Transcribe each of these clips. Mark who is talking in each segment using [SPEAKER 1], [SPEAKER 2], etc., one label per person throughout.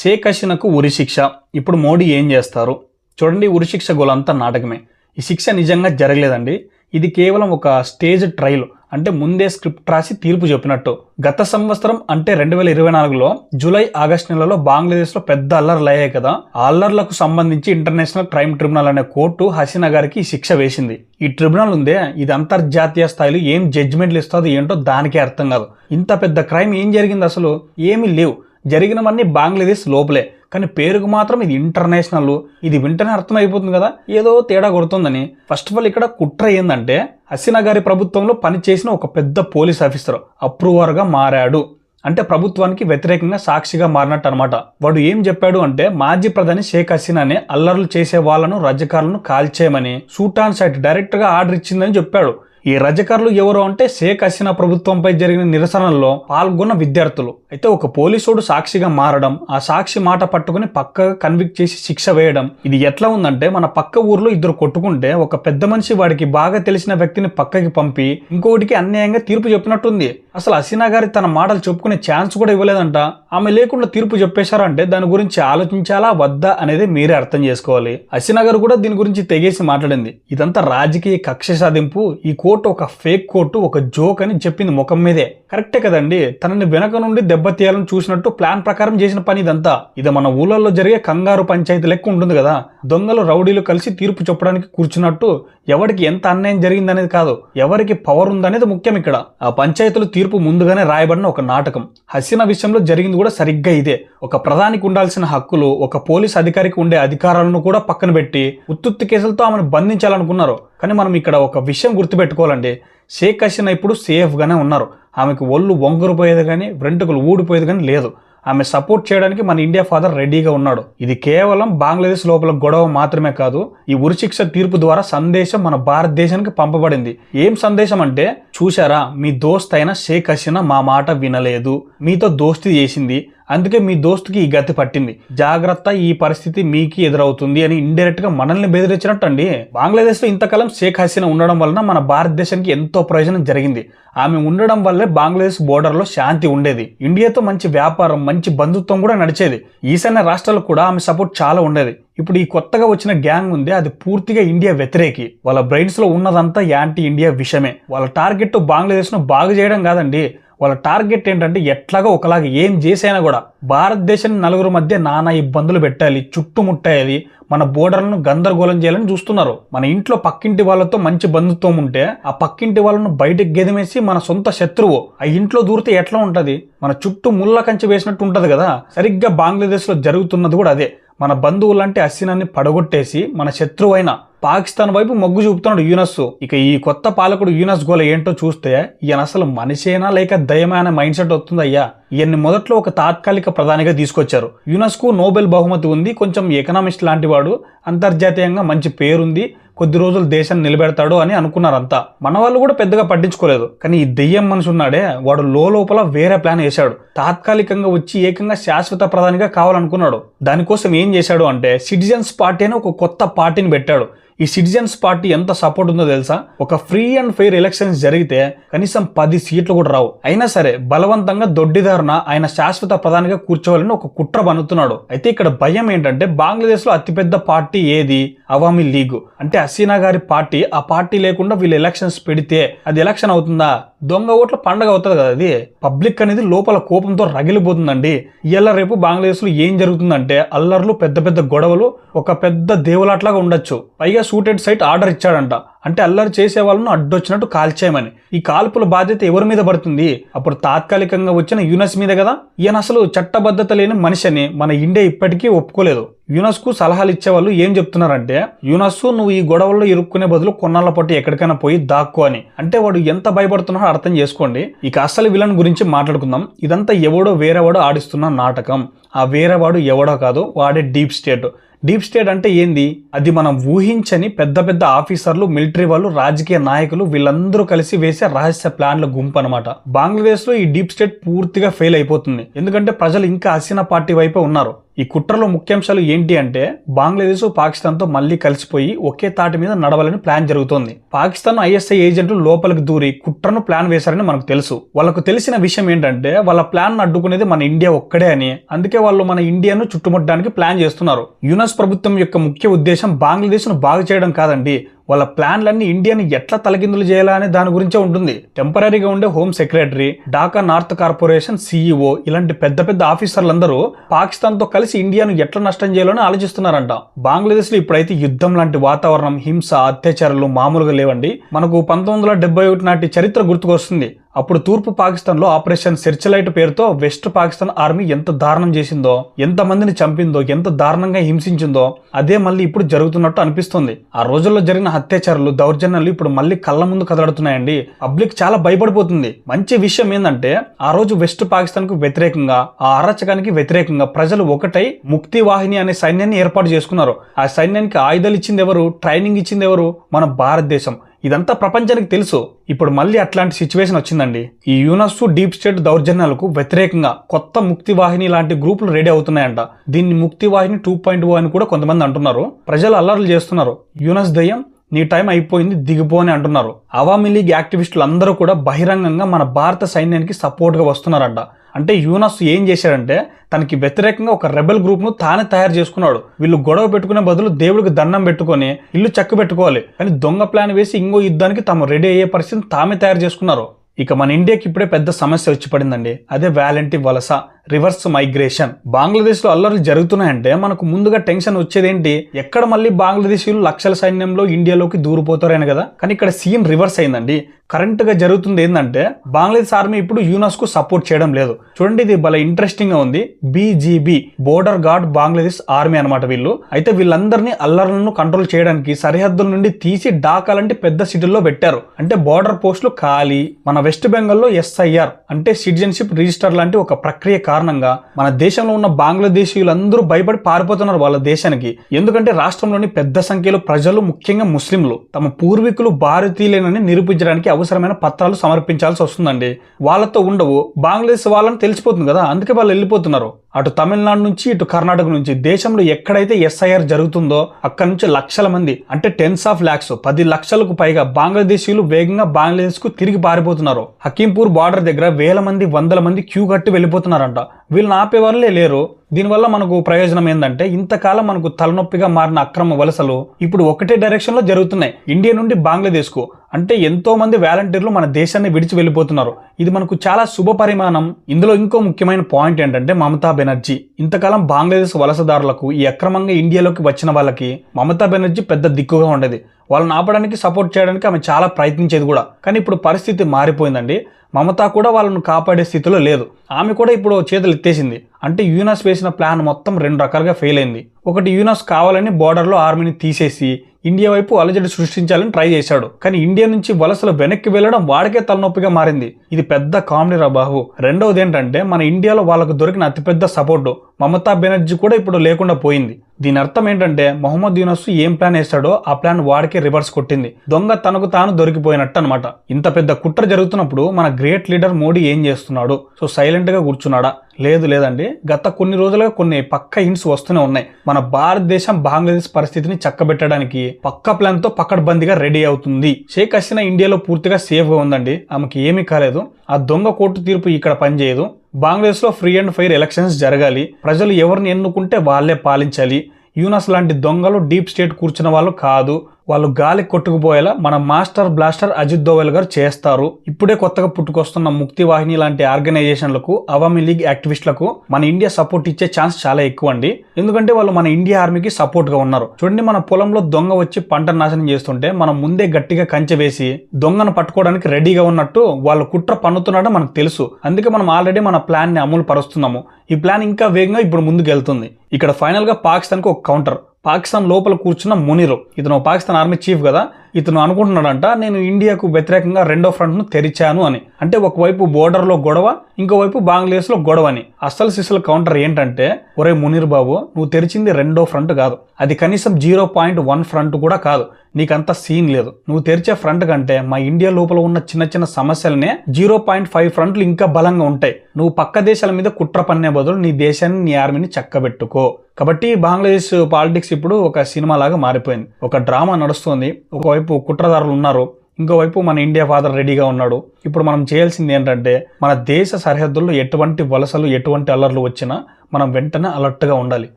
[SPEAKER 1] షేక్ హసీనాకు ఉరి శిక్ష. ఇప్పుడు మోడీ ఏం చేస్తారు? చూడండి ఉరిశిక్ష గోలంతా నాటకమే. ఈ శిక్ష నిజంగా జరగలేదండి. ఇది కేవలం ఒక స్టేజ్ ట్రయల్. అంటే ముందే స్క్రిప్ట్ రాసి తీర్పు చెప్పినట్టు. గత సంవత్సరం అంటే రెండు వేల ఇరవై నాలుగులో జూలై ఆగస్టు నెలలో బంగ్లాదేశ్లో పెద్ద అల్లర్లు అయ్యాయి కదా. ఆ అల్లర్లకు సంబంధించి ఇంటర్నేషనల్ క్రైమ్ ట్రిబ్యునల్ అనే కోర్టు హసీనా గారికి శిక్ష వేసింది. ఈ ట్రిబ్యునల్ ఉందే ఇది అంతర్జాతీయ స్థాయిలో ఏం జడ్జిమెంట్లు ఇస్తుందో ఏంటో దానికే అర్థం కాదు. ఇంత పెద్ద క్రైమ్ ఏం జరిగింది అసలు? ఏమీ లేవు. జరిగినవన్నీ బంగ్లాదేశ్ లోపలే. కానీ పేరుకు మాత్రం ఇది ఇంటర్నేషనల్ ఇది వింటనే అర్థమైపోతుంది కదా. ఏదో తేడా కొడుతుందని. ఫస్ట్ ఆఫ్ ఆల్ ఇక్కడ కుట్ర ఏంటంటే హసీనా గారి ప్రభుత్వంలో పనిచేసిన ఒక పెద్ద పోలీస్ ఆఫీసర్ అప్రూవర్గా మారాడు. అంటే ప్రభుత్వానికి వ్యతిరేకంగా సాక్షిగా మారినట్టు అనమాట వాడు ఏం చెప్పాడు అంటే మాజీ ప్రధాని షేక్ హసీనానే అల్లర్లు చేసే వాళ్ళను రజకారులను కాల్చేయమని సూటాన్ సైట్ డైరెక్ట్గా ఆర్డర్ ఇచ్చిందని చెప్పాడు. ఈ రజకర్లు ఎవరు అంటే షేక్ హసీనా ప్రభుత్వంపై జరిగిన నిరసనల్లో పాల్గొన్న విద్యార్థులు. అయితే ఒక పోలీసుడు సాక్షిగా మారడం ఆ సాక్షి మాట పట్టుకుని పక్కగా కన్విక్ట్ చేసి శిక్ష వేయడం ఇది ఎట్లా ఉందంటే మన పక్క ఊర్లో ఇద్దరు కొట్టుకుంటే ఒక పెద్ద మనిషి వాడికి బాగా తెలిసిన వ్యక్తిని పక్కకి పంపి ఇంకోటికి అన్యాయంగా తీర్పు చెప్పినట్టుంది. అసలు హసీనా గారి తన మాటలు చెప్పుకునే ఛాన్స్ కూడా ఇవ్వలేదంట. ఆమె లేకుండా తీర్పు చెప్పేశారంటే దాని గురించి ఆలోచించాలా వద్దా అనేది మీరే అర్థం చేసుకోవాలి. హసీనా గారు కూడా దీని గురించి తెగేసి మాట్లాడింది. ఇదంతా రాజకీయ కక్ష సాధింపు ఈ కోర్టు ఒక ఫేక్ కోట్ ఒక జోక్ అని చెప్పింది ముఖం మీదే. కరెక్టే కదండి. తనని వెనక నుండి దెబ్బతీయాలని చూసినట్టు ప్లాన్ ప్రకారం చేసిన పని ఇదంతా. ఇది మన ఊళ్ళల్లో జరిగే కంగారు పంచాయతీ లెక్క ఉంటుంది కదా. దొంగలు రౌడీలు కలిసి తీర్పు చెప్పడానికి కూర్చున్నట్టు ఎవరికి ఎంత అన్యాయం జరిగిందనేది కాదు. ఎవరికి పవర్ ఉందనేది ముఖ్యం ఇక్కడ. ఆ పంచాయతీలు తీర్పు ముందుగానే రాయబడిన ఒక నాటకం. హసీనా విషయంలో జరిగింది కూడా సరిగ్గా ఇదే. ఒక ప్రధానికి ఉండాల్సిన హక్కులు ఒక పోలీస్ అధికారికి ఉండే అధికారాలను కూడా పక్కన పెట్టి ఉత్తుత్తి కేసులతో ఆమెను బంధించాలనుకున్నారు. కానీ మనం ఇక్కడ ఒక విషయం గుర్తుపెట్టుకోవాలండి. షేక్ హసీనా ఇప్పుడు సేఫ్గానే ఉన్నారు. ఆమెకు ఒళ్ళు వంగురుపోయేది కానీ వెంట్రుకలు ఊడిపోయేది కానీ లేదు. ఆమె సపోర్ట్ చేయడానికి మన ఇండియా ఫాదర్ రెడీగా ఉన్నాడు. ఇది కేవలం బంగ్లాదేశ్ లోపల గొడవ మాత్రమే కాదు ఈ ఉరిశిక్ష తీర్పు ద్వారా సందేశం మన భారతదేశానికి పంపబడింది. ఏం సందేశం అంటే చూశారా మీ దోస్త్ అయిన షేక్ హసీనా మా మాట వినలేదు. మీతో దోస్తి చేసింది. అందుకే మీ దోస్తుకి ఈ గతి పట్టింది. జాగ్రత్త ఈ పరిస్థితి మీకు ఎదురవుతుంది అని ఇండైరెక్ట్గా మనల్ని బెదిరించినట్టు అండి బంగ్లాదేశ్లో ఇంతకాలం షేక్ హసీనా ఉండడం వలన మన భారతదేశానికి ఎంతో ప్రయోజనం జరిగింది. ఆమె ఉండడం వల్లే బంగ్లాదేశ్ బోర్డర్లో శాంతి ఉండేది. ఇండియాతో మంచి వ్యాపారం మంచి బంధుత్వం కూడా నడిచేది. ఈశాన్య రాష్ట్రాలకు కూడా ఆమె సపోర్ట్ చాలా ఉండేది. ఇప్పుడు ఈ కొత్తగా వచ్చిన గ్యాంగ్ ఉంది అది పూర్తిగా ఇండియా వ్యతిరేకి. వాళ్ళ బ్రెయిన్స్లో ఉన్నదంతా యాంటీ ఇండియా విషయమే. వాళ్ళ టార్గెట్ బంగ్లాదేశ్ను బాగు చేయడం కాదండి. వాళ్ళ టార్గెట్ ఏంటంటే ఎట్లాగో ఒకలాగా ఏం చేసైనా కూడా భారతదేశాన్ని నలుగురు మధ్య నానా ఇబ్బందులు పెట్టాలి చుట్టుముట్టాలి మన బోర్డర్లను గందరగోళం చేయాలని చూస్తున్నారు. మన ఇంట్లో పక్కింటి వాళ్ళతో మంచి బంధుత్వం ఉంటే ఆ పక్కింటి వాళ్ళను బయటకు గెదిమేసి మన సొంత శత్రువు ఆ ఇంట్లో దూరితే ఎట్లా ఉంటుంది? మన చుట్టూ ముళ్ళ కంచి వేసినట్టు ఉంటుంది కదా? సరిగ్గా బంగ్లాదేశ్లో జరుగుతున్నది కూడా అదే. మన బంధువులంటే అసినాన్ని పడగొట్టేసి మన శత్రువైన పాకిస్తాన్ వైపు మొగ్గు చూపుతున్నాడు యూనస్. ఇక ఈ కొత్త పాలకుడు యూనస్ గోల ఏంటో చూస్తే ఈయన అసలు మనిషేనా లేక దయమైన మైండ్ సెట్ వస్తుందయ్యా. ఈయన్ని మొదట్లో ఒక తాత్కాలిక ప్రధానిగా తీసుకొచ్చారు. యునెస్కు నోబెల్ బహుమతి ఉంది కొంచెం ఎకనామిస్ట్ లాంటి వాడు అంతర్జాతీయంగా మంచి పేరుంది కొద్ది రోజులు దేశాన్ని నిలబెడతాడు అని అనుకున్నారంతా. మన వాళ్ళు కూడా పెద్దగా పట్టించుకోలేదు. కానీ ఈ దెయ్యం మనిషి ఉన్నాడే వాడు లోపల వేరే ప్లాన్ వేశాడు. తాత్కాలికంగా వచ్చి ఏకంగా శాశ్వత ప్రధానిగా కావాలనుకున్నాడు. దానికోసం ఏం చేశాడు అంటే సిటిజన్స్ పార్టీ అని ఒక కొత్త పార్టీని పెట్టాడు. ఈ సిటిజన్స్ పార్టీ ఎంత సపోర్ట్ ఉందో తెలుసా? ఒక ఫ్రీ అండ్ ఫెయిర్ ఎలక్షన్స్ జరిగితే కనీసం పది సీట్లు కూడా రావు. అయినా సరే బలవంతంగా దొడ్డిదారున ఆయన శాశ్వత ప్రధానిగా కూర్చోవాలని ఒక కుట్ర బనుతున్నాడు. అయితే ఇక్కడ భయం ఏంటంటే బంగ్లాదేశ్లో అతిపెద్ద పార్టీ ఏది? అవామీ లీగ్. అంటే హసీనా గారి పార్టీ ఆ పార్టీ లేకుండా వీళ్ళు ఎలక్షన్స్ పెడితే అది ఎలక్షన్ అవుతుందా? దొంగ ఓట్ల పండగ అవుతుంది కదా అది పబ్లిక్ అనేది లోపల కోపంతో రగిలిపోతుందండి. ఇవాళ రేపు బంగ్లాదేశ్లో ఏం జరుగుతుందంటే అల్లర్లు పెద్ద పెద్ద గొడవలు ఒక పెద్ద దేవులాట్లాగా ఉండొచ్చు. పైగా సూటెడ్ సైట్ ఆర్డర్ ఇచ్చాడంట. అంటే అల్లరి చేసే వాళ్ళను అడ్డొచ్చినట్టు కాల్చేయమని. ఈ కాల్పుల బాధ్యత ఎవరి మీద పడుతుంది? అప్పుడు తాత్కాలికంగా వచ్చిన యునెస్ మీద కదా? ఈయన అసలు చట్టబద్ధత లేని మనిషి అని మన ఇండియా ఇప్పటికీ ఒప్పుకోలేదు. యునస్కు సలహాలు ఇచ్చేవాళ్ళు ఏం చెప్తున్నారంటే యునస్ నువ్వు ఈ గొడవల్లో ఇరుక్కునే బదులు కొన్నాళ్ళ పాటు ఎక్కడికైనా పోయి దాక్కు అని. అంటే వాడు ఎంత భయపడుతున్నాడో అర్థం చేసుకోండి. ఇక అసలు విలన్ గురించి మాట్లాడుకుందాం. ఇదంతా ఎవడో వేరేవాడో ఆడిస్తున్న నాటకం. ఆ వేరేవాడు ఎవడో కాదు వాడే డీప్ స్టేట్. డీప్ స్టేట్ అంటే ఏంది? అది మనం ఊహించని పెద్ద పెద్ద ఆఫీసర్లు మిలిటరీ వాళ్ళు రాజకీయ నాయకులు వీళ్ళందరూ కలిసి వేసే రహస్య ప్లాన్ల గుంపు అనమాట బంగ్లాదేశ్లో ఈ డీప్ స్టేట్ పూర్తిగా ఫెయిల్ అయిపోతుంది. ఎందుకంటే ప్రజలు ఇంకా హసీనా పార్టీ వైపే ఉన్నారు. ఈ కుట్రలో ముఖ్యాంశాలు ఏంటి అంటే బంగ్లాదేశ్ పాకిస్తాన్తో మళ్ళీ కలిసిపోయి ఒకే తాటి మీద నడవాలని ప్లాన్ జరుగుతోంది. పాకిస్తాన్ ఐఎస్ఐ ఏజెంట్లు లోపలికి దూరి కుట్రను ప్లాన్ వేశారని మనకు తెలుసు. వాళ్ళకు తెలిసిన విషయం ఏంటంటే వాళ్ళ ప్లాన్ అడ్డుకునేది మన ఇండియా ఒక్కడే అని. అందుకే వాళ్ళు మన ఇండియాను చుట్టుముట్టడానికి ప్లాన్ చేస్తున్నారు. యునెస్ ప్రభుత్వం యొక్క ముఖ్య ఉద్దేశం బంగ్లాదేశ్ను బాగు చేయడం కాదండి. వాళ్ళ ప్లాన్లన్నీ ఇండియాని ఎట్లా తలకిందులు చేయాలా అనే దాని గురించే ఉంటుంది. టెంపరీగా ఉండే home secretary Dhaka north corporation CEO ఇలాంటి పెద్ద పెద్ద ఆఫీసర్లందరూ పాకిస్తాన్తో కలిసి ఇండియాను ఎట్లా నష్టం చేయాలని ఆలోచిస్తున్నారంట. బంగ్లాదేశ్లో ఇప్పుడైతే యుద్ధం లాంటి వాతావరణం హింస అత్యాచారాలు మామూలుగా లేవండి. మనకు పంతొమ్మిది వందల డెబ్బై ఒకటి నాటి చరిత్ర గుర్తుకొస్తుంది. అప్పుడు తూర్పు పాకిస్తాన్లో ఆపరేషన్ సెర్చలైట్ పేరుతో వెస్ట్ పాకిస్తాన్ ఆర్మీ ఎంత దారుణం చేసిందో ఎంత మందిని చంపిందో ఎంత దారుణంగా హింసించిందో అదే మళ్ళీ ఇప్పుడు జరుగుతున్నట్టు అనిపిస్తుంది. ఆ రోజుల్లో జరిగిన అత్యాచారాలు దౌర్జన్యాలు ఇప్పుడు మళ్ళీ కళ్ళ ముందు కదలడుతున్నాయండి. పబ్లిక్ చాలా భయపడిపోతుంది. మంచి విషయం ఏంటంటే ఆ రోజు వెస్ట్ పాకిస్తాన్కు వ్యతిరేకంగా ఆ అరాచకానికి వ్యతిరేకంగా ప్రజలు ఒకటై ముక్తి వాహిని అనే సైన్యాన్ని ఏర్పాటు చేసుకున్నారు. ఆ సైన్యానికి ఆయుధాలు ఇచ్చింది ఎవరు? ట్రైనింగ్ ఇచ్చింది ఎవరు? మన భారతదేశం. ఇదంతా ప్రపంచానికి తెలుసు. ఇప్పుడు మళ్ళీ అట్లాంటి సిచ్యువేషన్ వచ్చిందండి. ఈ యూనస్ డీప్ స్టేట్ దౌర్జన్యాలకు వ్యతిరేకంగా కొత్త ముక్తి వాహిని లాంటి గ్రూపులు రెడీ అవుతున్నాయంట. దీన్ని ముక్తి వాహిని టూ పాయింట్ ఓ అని కూడా కొంతమంది అంటున్నారు. ప్రజలు అల్లర్లు చేస్తున్నారు. యూనస్ దయ్యం నీ టైం అయిపోయింది దిగిపో అని అంటున్నారు. అవామీ లీగ్ యాక్టివిస్టులు అందరూ కూడా బహిరంగంగా మన భారత సైన్యానికి సపోర్ట్గా వస్తున్నారంట. అంటే యూనస్ ఏం చేశాడంటే తనకి వ్యతిరేకంగా ఒక రెబెల్ గ్రూప్ను తానే తయారు చేసుకున్నాడు. వీళ్ళు గొడవ పెట్టుకునే బదులు దేవుడికి దండం పెట్టుకొని ఇల్లు చెక్కు పెట్టుకోవాలి. కానీ దొంగ ప్లాన్ వేసి ఇంకో యుద్ధానికి తాము రెడీ అయ్యే పరిస్థితిని తామే తయారు చేసుకున్నారు. ఇక మన ఇండియాకి ఇప్పుడే పెద్ద సమస్య వచ్చి పడిందండి. అదే వ్యాలంటీ వలస రివర్స్ మైగ్రేషన్. బంగ్లాదేశ్లో అల్లర్లు జరుగుతున్నాయంటే మనకు ముందుగా టెన్షన్ వచ్చేదేంటి? ఎక్కడ మళ్ళీ బంగ్లాదేశీయులు లక్షల సైన్యంలో ఇండియాలోకి దూరిపోతారని కదా. కానీ ఇక్కడ సీన్ రివర్స్ అయిందండి. కరెంట్గా జరుగుతుంది ఏంటంటే బంగ్లాదేశ్ ఆర్మీ ఇప్పుడు యూనస్కు సపోర్ట్ చేయడం లేదు. చూడండి ఇది భలే ఇంట్రెస్టింగ్గా ఉంది. BGB border guard Bangladesh army అనమాట వీళ్ళు. అయితే వీళ్ళందరినీ అల్లర్లను కంట్రోల్ చేయడానికి సరిహద్దుల నుండి తీసి డాకాలంటే లాంటి పెద్ద సిటీల్లో పెట్టారు. అంటే బోర్డర్ పోస్టులు ఖాళీ. మన వెస్ట్ బెంగాల్లో ఎస్ఐఆర్ అంటే సిటిజన్షిప్ రిజిస్టర్ లాంటి ఒక ప్రక్రియ కారణంగా మన దేశంలో ఉన్న బంగ్లాదేశీయులందరూ భయపడి పారిపోతున్నారు వాళ్ళ దేశానికి. ఎందుకంటే రాష్ట్రంలోని పెద్ద సంఖ్యలో ప్రజలు ముఖ్యంగా ముస్లింలు తమ పూర్వీకులు భారతీయులేనని నిరూపించడానికి అవసరమైన పత్రాలు సమర్పించాల్సి వస్తుందండి. వాళ్ళతో ఉండవు. బంగ్లాదేశ్ వాళ్ళని తెలిసిపోతుంది కదా. అందుకే వాళ్ళు వెళ్ళిపోతున్నారు. అటు తమిళనాడు నుంచి ఇటు కర్ణాటక నుంచి. దేశంలో ఎక్కడైతే ఎస్ఐఆర్ జరుగుతుందో అక్కడ నుంచి లక్షల మంది అంటే టెన్స్ ఆఫ్ ల్యాక్స్ పది లక్షలకు పైగా బంగ్లాదేశీయులు వేగంగా బంగ్లాదేశ్కు తిరిగి పారిపోతున్నారు. హకీంపూర్ బార్డర్ దగ్గర వేల మంది వందల మంది క్యూ కట్టి వెళ్ళిపోతున్నారంట. వీళ్ళని ఆపేవాళ్ళే లేరు. దీనివల్ల మనకు ప్రయోజనం ఏంటంటే ఇంతకాలం మనకు తలనొప్పిగా మారిన అక్రమ వలసలు ఇప్పుడు ఒకటే డైరెక్షన్లో జరుగుతున్నాయి. ఇండియా నుండి బంగ్లాదేశ్కు అంటే ఎంతో మంది వాలంటీర్లు మన దేశాన్ని విడిచి వెళ్ళిపోతున్నారు. ఇది మనకు చాలా శుభ పరిమాణం. ఇందులో ఇంకో ముఖ్యమైన పాయింట్ ఏంటంటే మమతా బెనర్జీ. ఇంతకాలం బంగ్లాదేశ్ వలసదారులకు ఈ అక్రమంగా ఇండియాలోకి వచ్చిన వాళ్ళకి మమతా బెనర్జీ పెద్ద దిక్కుగా ఉండేది. వాళ్ళని ఆపడానికి సపోర్ట్ చేయడానికి ఆమె చాలా ప్రయత్నించేది కూడా. కానీ ఇప్పుడు పరిస్థితి మారిపోయిందండి. మమతా కూడా వాళ్ళను కాపాడే స్థితిలో లేదు. ఆమె కూడా ఇప్పుడు చేతులు ఎత్తేసింది. అంటే యూనస్ వేసిన ప్లాన్ మొత్తం రెండు రకాలుగా ఫెయిల్ అయింది. ఒకటి యూనస్ కావాలని బోర్డర్లో ఆర్మీని తీసేసి ఇండియా వైపు అలజడి సృష్టించాలని ట్రై చేశాడు. కానీ ఇండియా నుంచి వలసలు వెనక్కి వెళ్ళడం వాడికే తలనొప్పిగా మారింది. ఇది పెద్ద కామెడీ రా బాబు రెండవది ఏంటంటే మన ఇండియాలో వాళ్ళకు దొరికిన అతిపెద్ద సపోర్టు. మమతా బెనర్జీ కూడా ఇప్పుడు లేకుండా పోయింది. దీని అర్థం ఏంటంటే మొహమ్మద్ యూనస్ ఏం ప్లాన్ వేస్తాడో ఆ ప్లాన్ వాడికే రివర్స్ కొట్టింది. దొంగ తనకు తాను దొరికిపోయినట్టు అనమాట ఇంత పెద్ద కుట్ర జరుగుతున్నప్పుడు మన గ్రేట్ లీడర్ మోడీ ఏం చేస్తున్నాడు? సో సైలెంట్గా కూర్చున్నాడా? లేదు లేదండి. గత కొన్ని రోజులుగా కొన్ని పక్క హింట్స్ వస్తూనే ఉన్నాయి. మన భారతదేశం బంగ్లాదేశ్ పరిస్థితిని చక్కబెట్టడానికి పక్క ప్లాన్తో పక్కడబందిగా రెడీ అవుతుంది. షేక్ హసీనా ఇండియాలో పూర్తిగా సేఫ్గా ఉందండి. ఆమెకి ఏమీ కాలేదు. ఆ దొంగ కోర్టు తీర్పు ఇక్కడ పనిచేయదు. బంగ్లాదేశ్లో ఫ్రీ అండ్ ఫైర్ ఎలక్షన్స్ జరగాలి. ప్రజలు ఎవరిని ఎన్నుకుంటే వాళ్ళే పాలించాలి. యూనస్ లాంటి దొంగలు డీప్ స్టేట్ కూర్చున్న వాళ్ళు కాదు. వాళ్ళు గాలి కొట్టుకుపోయేలా మన మాస్టర్ బ్లాస్టర్ అజిత్ దోవల్ గారు చేస్తారు. ఇప్పుడే కొత్తగా పుట్టుకొస్తున్న ముక్తి వాహిని లాంటి ఆర్గనైజేషన్లకు అవామీ లీగ్ యాక్టివిస్టులకు మన ఇండియా సపోర్ట్ ఇచ్చే ఛాన్స్ చాలా ఎక్కువ అండి ఎందుకంటే వాళ్ళు మన ఇండియా ఆర్మీకి సపోర్ట్గా ఉన్నారు. చూడండి మన పొలంలో దొంగ వచ్చి పంట నాశనం చేస్తుంటే మనం ముందే గట్టిగా కంచె వేసి దొంగను పట్టుకోవడానికి రెడీగా ఉన్నట్టు వాళ్ళు కుట్ర పన్నుతున్నాడో మనకు తెలుసు. అందుకే మనం ఆల్రెడీ మన ప్లాన్ని అమలు పరుస్తున్నాము. ఈ ప్లాన్ ఇంకా వేగంగా ఇప్పుడు ముందుకు వెళ్తుంది ఇక్కడ ఫైనల్గా పాకిస్తాన్కు ఒక కౌంటర్. పాకిస్తాన్ లోపల కూర్చున్న మునీరు. ఇతను పాకిస్తాన్ ఆర్మీ చీఫ్ కదా ఇతను అనుకుంటున్నాడంట నేను ఇండియాకు వ్యతిరేకంగా రెండో ఫ్రంట్ను తెరిచాను అని. అంటే ఒకవైపు బోర్డర్లో గొడవ ఇంకోవైపు బంగ్లాదేశ్లో గొడవ అని. అస్సలు సిసల కౌంటర్ ఏంటంటే ఒరే మునీర్ బాబు నువ్వు తెరిచింది రెండో ఫ్రంట్ కాదు. అది కనీసం జీరో పాయింట్ వన్ ఫ్రంట్ కూడా కాదు. నీకంత సీన్ లేదు. నువ్వు తెరిచే ఫ్రంట్ కంటే మా ఇండియా లోపల ఉన్న చిన్న చిన్న సమస్యలనే జీరో పాయింట్ ఫైవ్ ఫ్రంట్లు ఇంకా బలంగా ఉంటాయి. నువ్వు పక్క దేశాల మీద కుట్ర పన్నే బదులు నీ దేశాన్ని నీ ఆర్మీని చక్కబెట్టుకో. కాబట్టి బంగ్లాదేశ్ పాలిటిక్స్ ఇప్పుడు ఒక సినిమా లాగా మారిపోయింది. ఒక డ్రామా నడుస్తుంది. ఒకవైపు ఒకవైపు కుట్రదారులు ఉన్నారు. ఇంకోవైపు మన ఇండియా ఫాదర్ రెడీగా ఉన్నాడు. ఇప్పుడు మనం చేయాల్సింది ఏంటంటే మన దేశ సరిహద్దుల్లో ఎటువంటి వలసలు ఎటువంటి అల్లర్లు వచ్చినా మనం వెంటనే అలర్ట్గా ఉండాలి.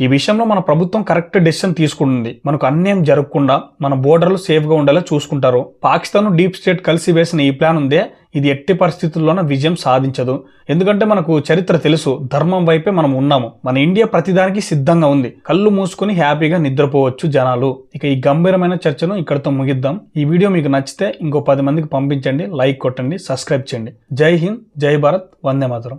[SPEAKER 1] ఈ విషయంలో మన ప్రభుత్వం కరెక్ట్ డెసిషన్ తీసుకుంటుంది. మనకు అన్యాయం జరగకుండా మన బోర్డర్లు సేఫ్గా ఉండేలా చూసుకుంటారు. పాకిస్తాన్ డీప్ స్టేట్ కలిసి వేసిన ఈ ప్లాన్ ఉందే ఇది ఎట్టి పరిస్థితుల్లోనూ విజయం సాధించదు. ఎందుకంటే మనకు చరిత్ర తెలుసు ధర్మం వైపే మనం ఉన్నాము. మన ఇండియా ప్రతిదానికి సిద్ధంగా ఉంది. కళ్ళు మూసుకొని హ్యాపీగా నిద్రపోవచ్చు జనాలు. ఇక ఈ గంభీరమైన చర్చను ఇక్కడితో ముగిద్దాం. ఈ వీడియో మీకు నచ్చితే ఇంకో పది మందికి పంపించండి లైక్ కొట్టండి సబ్స్క్రైబ్ చేయండి. జై హింద్ జై భారత్ వందే మాతరం.